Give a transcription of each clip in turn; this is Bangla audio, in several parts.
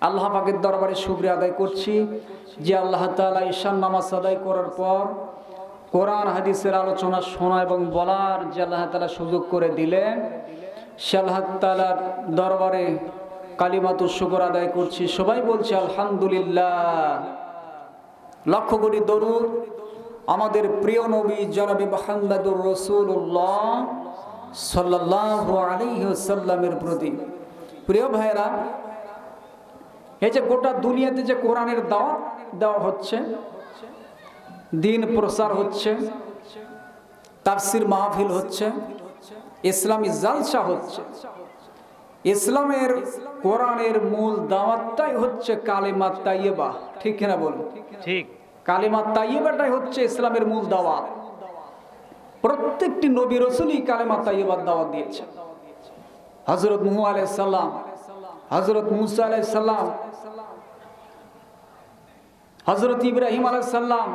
আল্লাহ পাকের দরবারে শুক্রিয়া আদায় করছি যে আল্লাহ তালা ঈশান নামাজ আদায় করার পর কোরআন, হাদিসের আলোচনা শোনা এবং বলার যে আল্লাহ তাআলা সুযোগ করে দিলেন, সে আল্লাহ তাআলার দরবারে কালিমাতু শুকর আদায় করছি। সবাই বলছে, আলহামদুলিল্লাহ। লক্ষ কোটি দরুদ। আমাদের প্রিয় নবী জনাবি মোহাম্মদুর রসুল্লাহ সাল্লাহ আলিহাল্লামের প্রতি। প্রিয় ভাইরা এই যে গোটা দুনিয়াতে যে কোরআনের দাওয়াত দেওয়া হচ্ছে দিন প্রচার হচ্ছে তাফসির মাহফিল হচ্ছে ইসলামী জালসা হচ্ছে ইসলামের কোরআনের মূল দাওয়াতটাই হচ্ছে কালেমা তাইয়েবা ঠিক কিনা বলুন? ঠিক। কালেমা তাইয়েবাটাই হচ্ছে ইসলামের মূল দাওয়াত। প্রত্যেকটি নবী রসুলই কালেমা তাইয়েবার দাওয়াত দিয়েছে হজরত মুহু আলাইসাল্লাম হজরত মুসা আলাইসাল্লাম হজরত ইব্রাহিম আলাইসাল্লাম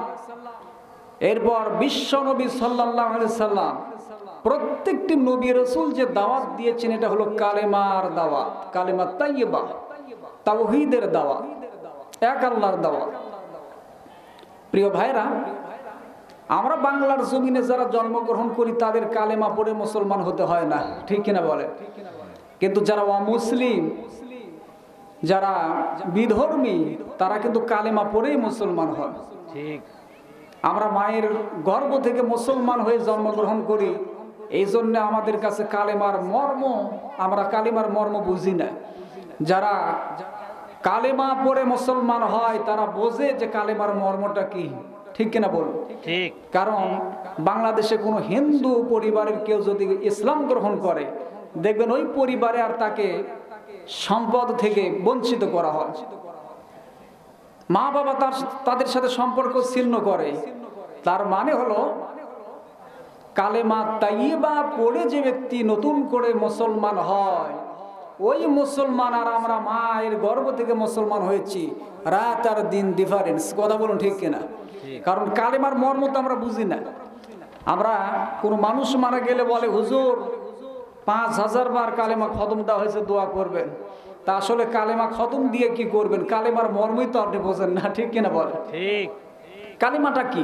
এরপর বিশ্ব নবী সাল্লাহ সাল্লাম, প্রত্যেকটি নবী রসুল যে দাওয়াত দিয়েছেন এটা হলো কালেমার দাওয়াত, কালেমা তাইয়েবা তাওহীদের দাওয়াত, এক আল্লাহর দাওয়াত। প্রিয় ভাইরা, আমরা বাংলার জমিনে যারা জন্মগ্রহণ করি তাদের কালেমা পড়ে মুসলমান হতে হয় না, ঠিক কিনা বলে কিন্তু যারা অমুসলিম যারা বিধর্মী তারা কিন্তু কালেমা পরেই মুসলমান হয়। ঠিক। আমরা মায়ের গর্ভ থেকে মুসলমান হয়ে জন্মগ্রহণ করি এই জন্য আমাদের কাছে কালেমার মর্ম আমরা কালেমার মর্ম বুঝি না। যারা কালেমা পরে মুসলমান হয় তারা বোঝে যে কালেমার মর্মটা কি। ঠিক কিনা বলুন? ঠিক। কারণ বাংলাদেশে কোনো হিন্দু পরিবারের কেউ যদি ইসলাম গ্রহণ করে দেখবেন ওই পরিবারে আর তাকে সম্পদ থেকে বঞ্চিত করা হয়। মা বাবা তার তাদের সাথে সম্পর্ক ছিন্ন করে। তার মানে হলো কালেমা তাইবা পড়ে যে ব্যক্তি নতুন করে মুসলমান হয় ওই মুসলমান আর আমরা মায়ের গর্ভ থেকে মুসলমান হয়েছি। রাত আর দিন ডিফারেন্স কথা বলুন ঠিক কিনা? কারণ কালেমার মর্ম তো আমরা বুঝি না। আমরা কোনো মানুষ মারা গেলে বলে হুজুর পাঁচ হাজার বার কালেমা খতম দেওয়া হয়েছে দোয়া করবেন। তা আসলে কালেমা খতম দিয়ে কি করবেন? কালেমার মর্মই তো আপনি বোঝেন না ঠিক কিনা বলেন? ঠিক। কালেমাটা কি?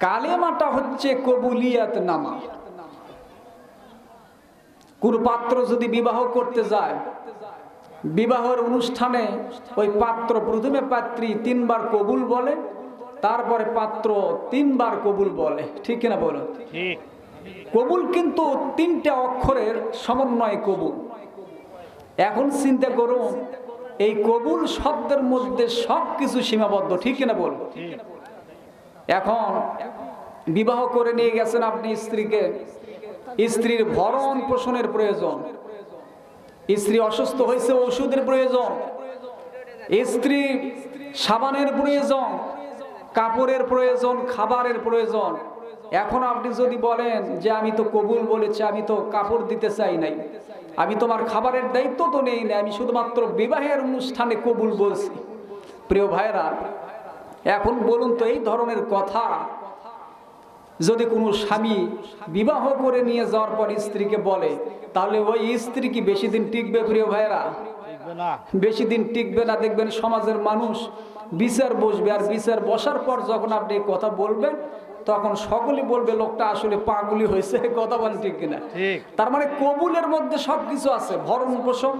কালেমাটা হচ্ছে কবুলিয়াত নামা। কোন পাত্র যদি বিবাহ করতে যায় বিবাহের অনুষ্ঠানে ওই পাত্র প্রথমে পাত্রী তিনবার কবুল বলে তারপরে পাত্র তিনবার কবুল বলে ঠিক কিনা বলুন? ঠিক। কবুল কিন্তু তিনটা অক্ষরের সমন্বয়ে কবুল। এখন চিন্তা করুন এই কবুল শব্দের মধ্যে সব কিছু সীমাবদ্ধ, ঠিক কিনা ঠিক এখন বিবাহ করে নিয়ে গেছেন আপনি স্ত্রীকে, স্ত্রীর ভরণ পোষণের প্রয়োজন, স্ত্রী অসুস্থ হয়েছে ওষুধের প্রয়োজন, স্ত্রী সাবানের প্রয়োজন, কাপড়ের প্রয়োজন, খাবারের প্রয়োজন এখন আপনি যদি বলেন যে আমি তো কবুল বলেছি আমি তো কাপড় দিতে চাই নাই আমি তোমার খাবারের দায়িত্ব তো নেই না আমি শুধুমাত্র বিবাহের অনুষ্ঠানে কবুল বলছি। প্রিয় ভাইরা এখন বলুন তো এই ধরনের কথা যদি কোনো স্বামী বিবাহ করে নিয়ে যাওয়ার পর স্ত্রীকে বলে তাহলে ওই স্ত্রী কি বেশি দিন টিকবে প্রিয় ভাইরা বেশি দিন টিকবে না দেখবেন সমাজের মানুষ বিচার বসবে আর বিচার বসার পর যখন আপনি কথা বলবেন তখন সকলেই বলবে লোকটা আসলে পাগুলি হয়েছে। কথা বলেন ঠিক কিনা? তার মানে কবুলের মধ্যে সব কিছু আছে ভরণ পোষণ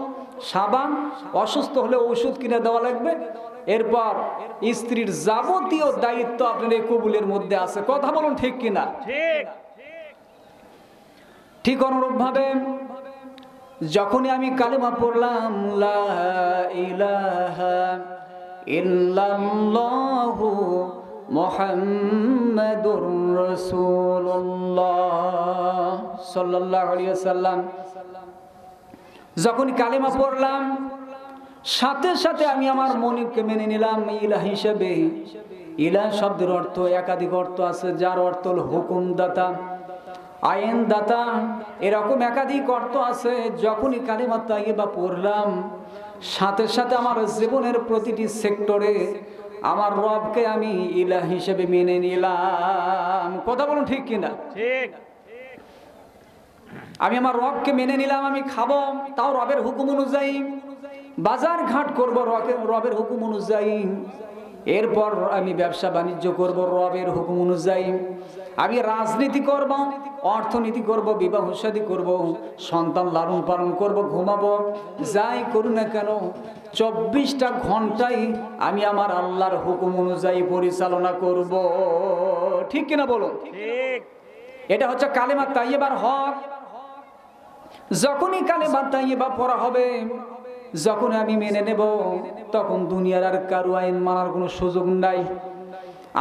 সাবান অসুস্থ হলে ওষুধ কিনে দেওয়া লাগবে। এরপর স্ত্রীর যাবতীয় দায়িত্ব আপনার এই কবুলের মধ্যে আছে। কথা বলুন ঠিক কিনা? ঠিক। ঠিক অনুরূপ ভাবে যখনই আমি কালেমা পড়লাম লা ইলাহা ইল্লাল্লাহু মুহাম্মাদুর রাসূলুল্লাহ সাল্লাল্লাহু আলাইহি ওয়াসাল্লাম। যখন কালেমা পড়লাম, সাথে সাথে আমি আমার মনিকে মেনে নিলাম ইলা হিসেবে। ইলা শব্দের অর্থ একাধিক অর্থ আছে, যার অর্থ হল হুকুমদাতা আইন দাতা এরকম একাধিক অর্থ আছে। যখনই কালিমা তাইবা পড়লাম, সাথে সাথে আমার জীবনের প্রতিটি সেক্টরে আমার রবকে আমি ইলা হিসেবে মেনে নিলাম। কথা বলুন ঠিক কিনা? ঠিক। আমি আমার রবকে মেনে নিলাম আমি খাব তাও রবের হুকুম অনুযায়ী। বাজার ঘাট করব রবের হুকুম অনুযায়ী। এরপর আমি ব্যবসা বাণিজ্য করব রবের হুকুম অনুযায়ী। আমি রাজনীতি করব অর্থনীতি করব বিবাহ শাদী করব সন্তান লালন পালন করব ঘুমাবো যাই করু না কেন চব্বিশটা ঘন্টাই আমি আমার আল্লাহর হুকুম অনুযায়ী পরিচালনা করব। ঠিক কিনা বলো ঠিক। এটা হচ্ছে কালেমা তাইয়েবার হক। যখনই কালেমা তাইয়েবা পড়া হবে যখন আমি মেনে নেব তখন দুনিয়ার আর কারু আইন মানার কোনো সুযোগ নাই।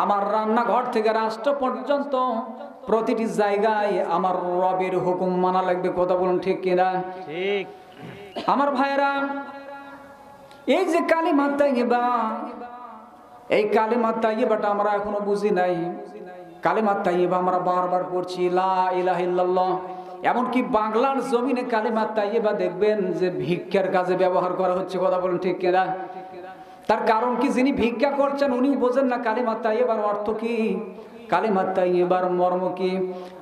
আমার রান্নাঘর থেকে রাষ্ট্র পর্যন্ত প্রতিটি জায়গায় আমার রবের হুকুম মানা লাগবে কথা বলুন ঠিক কিনা? ঠিক। আমার ভাইয়েরা এই যে কালিমা তাইয়েবা এই কালিমা তাইয়েবাটা আমরা এখনও বুঝি নাই। কালিমা তাইয়েবা আমরা বারবার পড়ছি লা ইলাহা ইল্লাল্লাহ। এমনকি বাংলার জমিনে কালিমা তাইয়েবা দেখবেন যে ভিক্ষার কাজে ব্যবহার করা হচ্ছে কথা বলেন ঠিক কেনা? তার কারণ কি? যিনি ভিক্ষা করছেন উনি বোঝেন না কালিমা তাইয়েবার অর্থ কি? কালিমা তাইয়েবার মর্ম কি?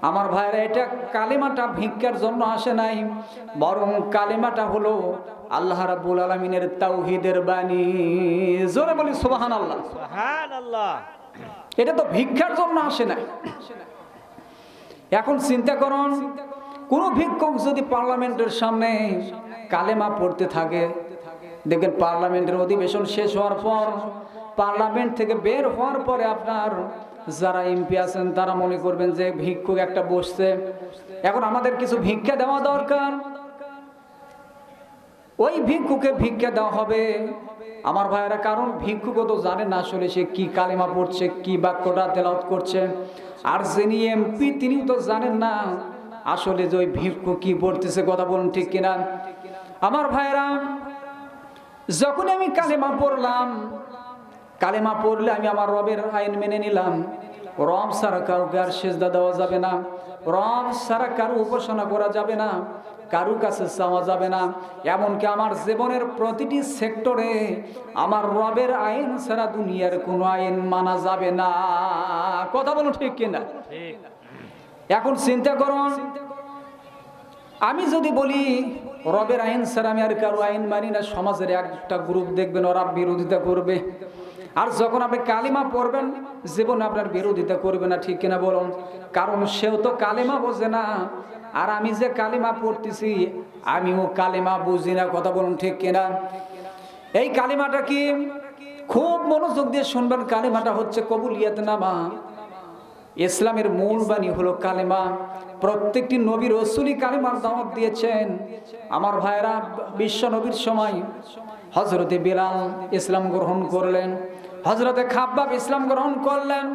আমার ভাইরা এটা কালিমাটা ভিক্ষার জন্য আসে নাই বরং কালিমাটা হলো আল্লাহ রাব্বুল আলামিনের তাওহীদের বাণী। জোরে বলি সুবহানাল্লাহ। সুবহান আল্লাহ এটা তো ভিক্ষার জন্য আসে না এখন চিন্তা করুন কোন ভিক্ষুক যদি পার্লামেন্টের সামনে কালেমা পড়তে থাকে, দেখবেন পার্লামেন্টের অধিবেশন শেষ হওয়ার পর, পার্লামেন্ট থেকে বের হওয়ার পরে আপনার যারা এমপি আছেন, তারা মনে করবেন যে ভিক্ষুক একটা বসছে। এখন আমাদের কিছু ভিক্ষা দেওয়া দরকার। ওই ভিক্ষুকে ভিক্ষা দেওয়া হবে। আমার ভাইয়েরা, কারণ ভিক্ষুকও তো জানে না আসলে সে কি কালিমা পড়ছে, কি বাক্যটা তেলাওয়াত করছে। আর যিনি এমপি, তিনিও তো জানেন না আসলে যে ওই ভিক্ষু কি পড়তেছে কথা বলুন ঠিক কিনা? আমার ভাইয়েরা যখন আমি কালেমা পড়লাম, কালেমা পড়লে আমি আমার রবের আইন মেনে নিলাম। রব সারা কাউকে আর সেজদা দেওয়া যাবে না। রব সারা কারও উপাসনা করা যাবে না। কারু কাছে চাওয়া যাবে না। এমনকি আমার জীবনের প্রতিটি সেক্টরে আমার রবের আইন ছাড়া দুনিয়ার কোনো আইন মানা যাবে না। কথা বলুন ঠিক কিনা? এখন চিন্তা করুন, আমি যদি বলি, রবের আইন স্যার আমি আর কারও আইন মানি না, সমাজের একটা গ্রুপ দেখবেন, ওরা বিরোধিতা করবে। আর যখন আপনি কালিমা পড়বেন, জীবনে আপনার বিরোধিতা করবে না, ঠিক কিনা বলুন? কারণ সেও তো কালিমা বোঝে না। আর আমি যে কালিমা পড়তেছি, আমিও কালিমা বুঝি না, কথা বলুন ঠিক কিনা? এই কালিমাটা কি? খুব মনোযোগ দিয়ে শুনবেন, কালিমাটা হচ্ছে কবুলিয়াত নামা ইসলামের মূল বাণী হলো কালেমা। প্রত্যেকটি নবীর রসুলি কালেমার দাওয়াত দিয়েছেন। আমার ভাইয়েরা, বিশ্ব নবীর সময় হজরতে বিলাল ইসলাম গ্রহণ করলেন হজরতে খাব্বাব ইসলাম গ্রহণ করলেন।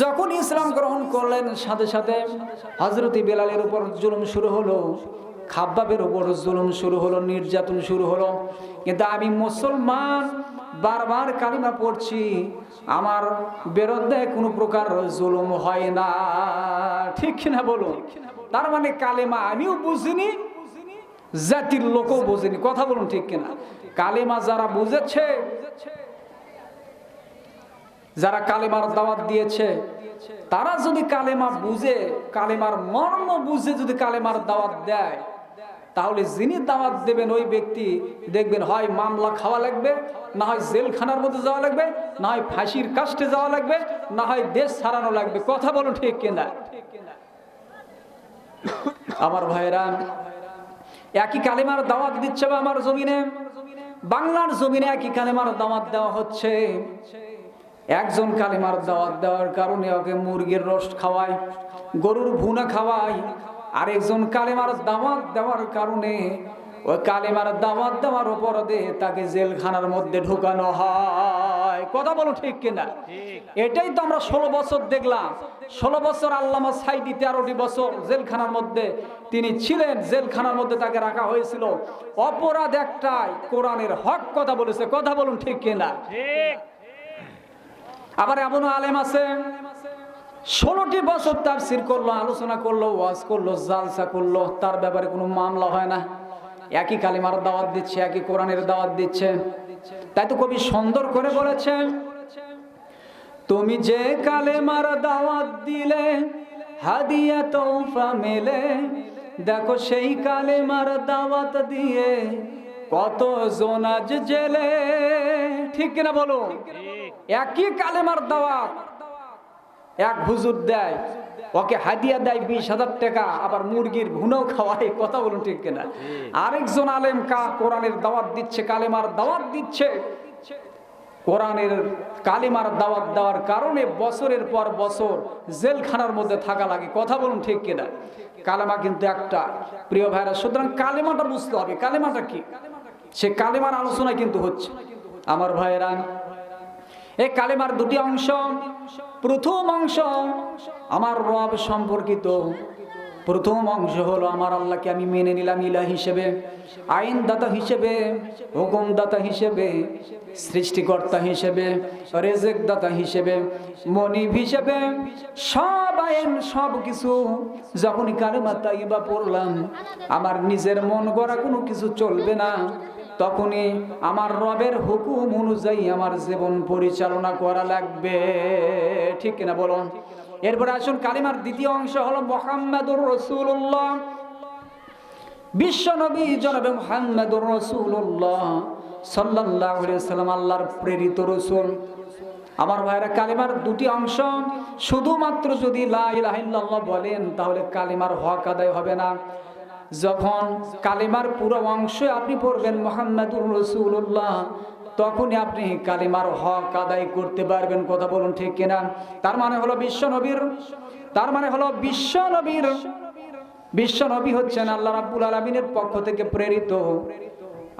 যখন ইসলাম গ্রহণ করলেন, সাথে সাথে হজরতে বিলালের উপর জুলুম শুরু হলো, খাব্বাবের উপর জুলুম শুরু হলো, নির্যাতন শুরু হলো। কিন্তু আমি মুসলমান, বারবার কালিমা পড়ছি, আমার বিরুদ্ধে কোনো প্রকার জুলুম হয় না। ঠিক কিনা বলুন? তার মানে কালেমা আমিও বুঝিনি, জাতির লোকও বুঝিনি। কথা বলুন ঠিক কিনা? কালেমা যারা বুঝেছে, যারা কালেমার দাওয়াত দিয়েছে, তারা যদি কালেমা বুঝে, কালেমার মর্ম বুঝে যদি কালেমার দাওয়াত দেয় তাহলে যিনি দাওয়াত দেবেন ওই ব্যক্তি। দেখবেন, হয় মামলা খাওয়া লাগবে, না হয় জেলখানার মধ্যে যাওয়া লাগবে, না হয় ফাঁসির কাস্টে যাওয়া লাগবে, না হয় দেশ ছাড়ানো লাগবে। কথা বলো ঠিক কিনা? আমার ভাইরা একই কালেমার দাওয়াত দিচ্ছে বা আমার জমিনে? বাংলার জমিনে একই কালেমার দাওয়াত দেওয়া হচ্ছে। একজন কালেমার দাওয়াত দেওয়ার কারণে ওকে মুরগির রস খাওয়ায়, গরুর ভুনা খাওয়ায় আরেকজন কালেমার দাওয়াত দেওয়ার কারণে ওই কালেমার দাওয়াত দেওয়ার অপরাধে তাকে জেলখানার মধ্যে ঢুকানো হয়। কথা বলো ঠিক কিনা? এটাই তো আমরা ষোলো বছর দেখলাম। ষোলো বছর আল্লামা সাইদি তেরোটি বছর জেলখানার মধ্যে তিনি ছিলেন। জেলখানার মধ্যে তাকে রাখা হয়েছিল। অপরাধ একটাই কোরআনের হক। কথা বলেছে। কথা বলুন ঠিক কিনা? আবার এমন আলেম আছে ষোলোটি বছর তার তাফসির করল আলোচনা করল ওয়াজ করল জালসা করল তার ব্যাপারে কোনো মামলা হয় না। একই কালিমার দাওয়াত দিচ্ছে একই কোরআনের দাওয়াত দিচ্ছে। তাই তো কবি সুন্দর করে বলেছে তুমি যে কালেমার দাওয়াত দিলে হাদিয়া তোফা মেলে দেখো সেই কালেমার দাওয়াত দিয়ে কত জোনাজ জেলে। ঠিক কিনা বলো? একই কালেমার দাওয়াত এক হুজুর দেয়, ওকে হাদিয়া দেয় বিশ হাজার টাকা, আবার মুরগির ভুনাও খাওয়ায়, কথা বলুন ঠিক কিনা? আরেকজন আলেম কা, কোরআনের দাওয়াত দিচ্ছে, কালেমার দাওয়াত দিচ্ছে। কোরআনের কালিমার দাওয়াত দেওয়ার কারণে বছরের পর বছর জেলখানার মধ্যে থাকা লাগে, কথা বলুন ঠিক কিনা? কালেমা কিন্তু একটা, প্রিয় ভাইরা, সুতরাং কালেমাটা বুঝতে হবে, কালেমাটা কি? সে কালেমার আলোচনা কিন্তু হচ্ছে। আমার ভাইয়েরা এই কালেমার দুটি অংশ। প্রথম অংশ আমার রব সম্পর্কিত। প্রথম অংশ হলো, আমার আল্লাহকে আমি মেনে নিলাম ইলা হিসেবে, আইনদাতা হিসেবে, হুকুমদাতা হিসেবে, সৃষ্টিকর্তা হিসেবে রেজেক দাতা হিসেবে, মনিব হিসেবে, সব আইন, সব কিছু যখনই কালেমা তাইবা পড়লাম, আমার নিজের মন গড়া কোনো কিছু চলবে না। তখনই আমার রবের হুকুম অনুযায়ী আমার জীবন পরিচালনা করা লাগবে। ঠিক কিনা বলুন? এরপরে আসুন, কালিমার দ্বিতীয় অংশ হলো মোহাম্মদুর রসুল্লাহ বিশ্ব নবী জনাবে মোহাম্মদুর রসুল্লাহ সাল্লাহ সাল্লাম আল্লাহর প্রেরিত রসুল। আমার ভাইরা, কালিমার দুটি অংশ, শুধুমাত্র যদি লা ইলাহা বলেন, তাহলে কালিমার হক আদায় হবে না। যখন কালিমার পুরো অংশ আপনি পড়বেন মোহাম্মদুর রসুল্লাহ তখনই আপনি কালিমার হক আদায় করতে পারবেন, কথা বলুন ঠিক কিনা? তার মানে হলো বিশ্ব নবীর, তার মানে হলো বিশ্ব নবীর। বিশ্ব নবী হচ্ছেন আল্লাহ রাব্বুল আলমিনের পক্ষ থেকে প্রেরিত।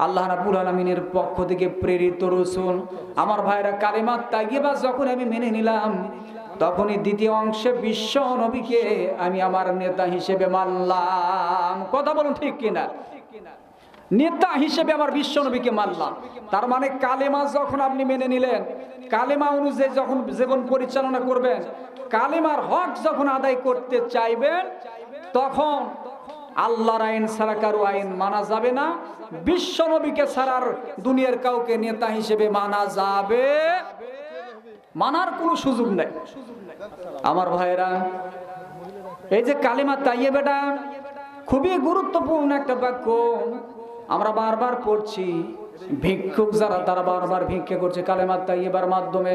আল্লাহ রাব্বুল আলমিনের পক্ষ থেকে প্রেরিত রসুল। আমার ভাইরা কালিমাত তাগিবা যখন আমি মেনে নিলাম তখনই দ্বিতীয় অংশে বিশ্ব নবীকে আমি আমার নেতা হিসেবে মানলাম। কথা বলুন ঠিক কিনা? নেতা হিসেবে আমার বিশ্ব নবীকে মানলাম। তার মানে কালেমা যখন আপনি মেনে নিলেন, কালেমা অনুযায়ী যখন জীবন পরিচালনা করবেন, কালেমার হক যখন আদায় করতে চাইবেন, তখন আল্লাহর আইন ছাড়া কারও আইন মানা যাবে না। বিশ্ব নবীকে ছাড়ার দুনিয়ার কাউকে নেতা হিসেবে মানা যাবে মানার কোনো সুযোগ নেই। আমার ভাইয়েরা, এই যে কালিমা তাইয়ে বেটা, খুবই গুরুত্বপূর্ণ একটা বাক্য। আমরা বারবার পড়ছি, ভিক্ষুক যারা, তারা বারবার ভিক্ষা করছে কালেমাত তাইয়েবার মাধ্যমে।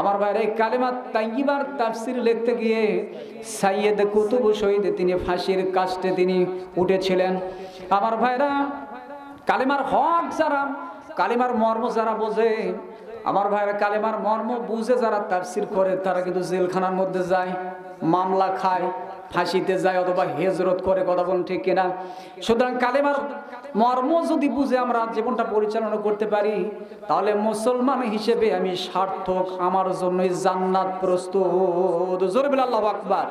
আমার ভাইয়ের, এই কালেমাত তাইয়েবার তাফসির লিখতে গিয়ে সাইয়েদ কুতুব শহীদ তিনি ফাঁসির কাস্টে তিনি উঠেছিলেন। আমার ভাইরা কালেমার হক যারা, কালেমার মর্ম যারা বোঝে আমার ভাইরা কালেমার মর্ম বুঝে যারা তাফসির করে, তারা কিন্তু জেলখানার মধ্যে যায়, মামলা খায়, ফাঁসিতে যায় অথবা হেজরত করে, কথা বলুন ঠিক কিনা? সুতরাং কালেমার মর্ম যদি বুঝে আমরা জীবনটা পরিচালনা করতে পারি, তাহলে মুসলমান হিসেবে আমি সার্থক, আমার জন্যই জান্নাত প্রস্তুত। জোরবিল আল্লাহ আকবার।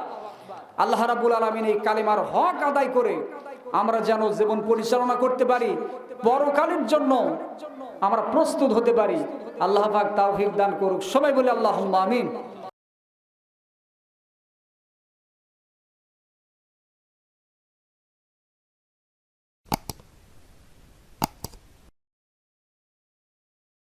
আল্লাহ রাবুল আলমিন এই কালেমার হক আদায় করে আমরা যেন জীবন পরিচালনা করতে পারি, পরকালের জন্য আমরা প্রস্তুত হতে পারি। আল্লাহ পাক তাওফিক দান করুক। সবাই বলে আল্লাহ আমিন।